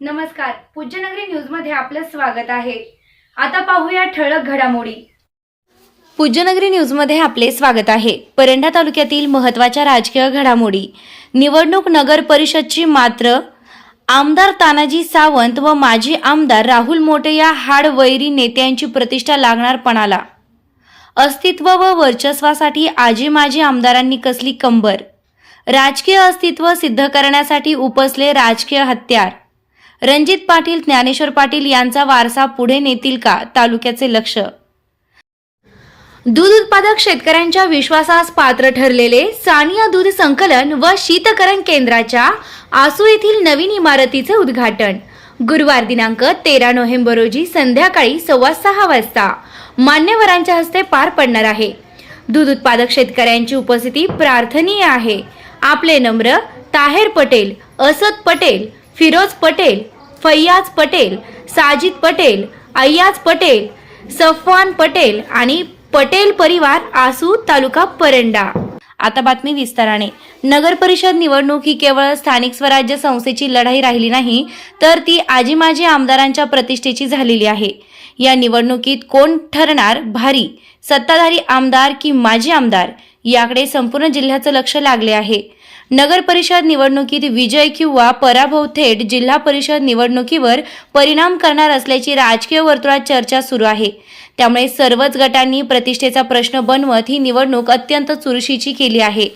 नमस्कार. पूज्यनगरी न्यूजमध्ये आपलं स्वागत आहे. आता पाहूया ठळक घडामोडी. पूज्यनगरी न्यूजमध्ये आपले स्वागत आहे. परंडा तालुक्यातील महत्त्वाच्या राजकीय घडामोडी. निवडणूक नगर परिषदची मात्र आमदार तानाजी सावंत व माजी आमदार राहुल मोटे या हाडवैरी नेत्यांची प्रतिष्ठा लागणार पणाला. अस्तित्व व वर्चस्वासाठी आजी माजी आमदारांनी कसली कंबर? राजकीय अस्तित्व सिद्ध करण्यासाठी उपसले राजकीय हत्यार. रणजित पाटील ज्ञानेश्वर पाटील यांचा वारसा पुढे नेतील का? तालुक्याचे लक्ष. दूध उत्पादक शेतकऱ्यांच्या विश्वासास पात्र ठरलेले सानिया दूध संकलन व शीतकरण केंद्राच्या आसू येथील नवीन इमारतीचे उद्घाटन. गुरुवार दिनांक तेरा नोव्हेंबर रोजी संध्याकाळी सव्वा सहा वाजता मान्यवरांच्या हस्ते पार पडणार आहे. दूध उत्पादक शेतकऱ्यांची उपस्थिती प्रार्थनीय आहे. आपले नम्र ताहेर पटेल असद पटेल फिरोज पटेल फैयाज पटेल साजिद पटेल अय्याज पटेल सफवान पटेल आणि पटेल परिवार आसू तालुका परंडा. आता बातमी विस्ताराने. नगर परिषद निवडणूक ही केवळ स्थानिक स्वराज्य संस्थेची लढाई राहिली नाही तर ती आजी माजी आमदारांच्या प्रतिष्ठेची झालेली आहे. या निवडणुकीत कोण ठरणार भारी सत्ताधारी आमदार की माजी आमदार? याकडे संपूर्ण जिल्ह्याचं लक्ष लागले आहे. नगर परिषद निवडणुकीत विजय किंवा पराभव थेट जिल्हा परिषद निवडणुकीवर परिणाम करणार असल्याची राजकीय वर्तुळात चर्चा सुरू आहे. त्यामुळे सर्वच गटांनी प्रतिष्ठेचा प्रश्न बनवत ही निवडणूक अत्यंत चुरशीची केली आहे.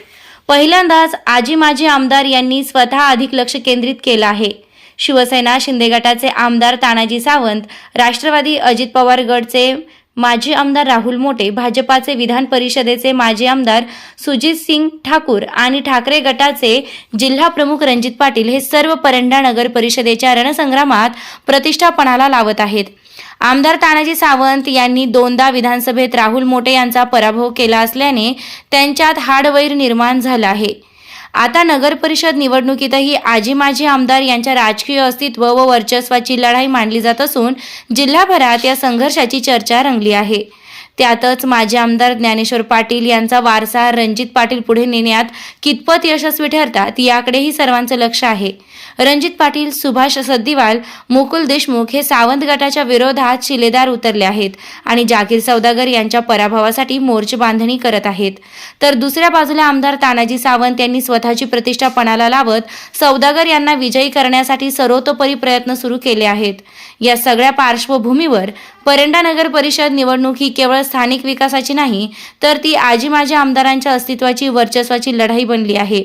पहिल्यांदाच आजी माजी आमदार यांनी स्वतः अधिक लक्ष केंद्रित केलं आहे. शिवसेना शिंदे गटाचे आमदार तानाजी सावंत राष्ट्रवादी अजित पवार गटचे माजी आमदार राहुल मोटे भाजपाचे विधान परिषदेचे माजी आमदार सुजित सिंग ठाकूर आणि ठाकरे गटाचे जिल्हा प्रमुख रणजित पाटील हे सर्व परंडा नगर परिषदेच्या रणसंग्रामात प्रतिष्ठापणाला लावत आहेत. आमदार तानाजी सावंत यांनी दोनदा विधानसभेत राहुल मोटे यांचा पराभव केला असल्याने त्यांच्यात हाडवैर निर्माण झालं आहे. आता नगर परिषद निवडणुकीतही आजी माजी आमदार यांच्या राजकीय अस्तित्व व वर्चस्वाची लढाई मांडली जात असून जिल्हाभरात या संघर्षाची चर्चा रंगली आहे. त्यातच माजी आमदार ज्ञानेश्वर पाटील यांचा वारसा रणजित पाटील पुढे नेण्यात कितपत यशस्वी ठरतात याकडेही सर्वांचं लक्ष आहे. रणजित पाटील सुभाष सद्दिवाल मुकुल देशमुख हे सावंत गटाच्या विरोधात शिलेदार उतरले आहेत आणि जाकीर सौदागर यांच्या पराभवासाठी मोर्चे बांधणी करत आहेत. तर दुसऱ्या बाजूला आमदार तानाजी सावंत यांनी स्वतःची प्रतिष्ठा पणाला लावत सौदागर यांना विजयी करण्यासाठी सर्वतोपरी प्रयत्न सुरू केले आहेत. या सगळ्या पार्श्वभूमीवर परंडा नगर परिषद निवडणूक ही केवळ स्थानिक विकासाची नाही तर ती आजी माझ्या आमदारांच्या अस्तित्वाची वर्चस्वाची लढाई बनली आहे.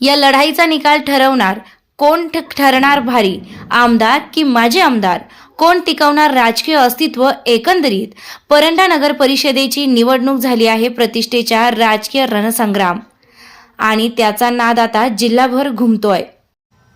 या लढाईचा निकाल ठरवणार कोण ठ- ठरणार भारी? आमदार की माजी आमदार? कोण टिकवणार राजकीय अस्तित्व एकंदरीत? परंडा नगर परिषदेची निवडणूक झाली आहे प्रतिष्ठेच्या राजकीय रणसंग्राम. आणि त्याचा नाद आता जिल्हाभर घुमतोय.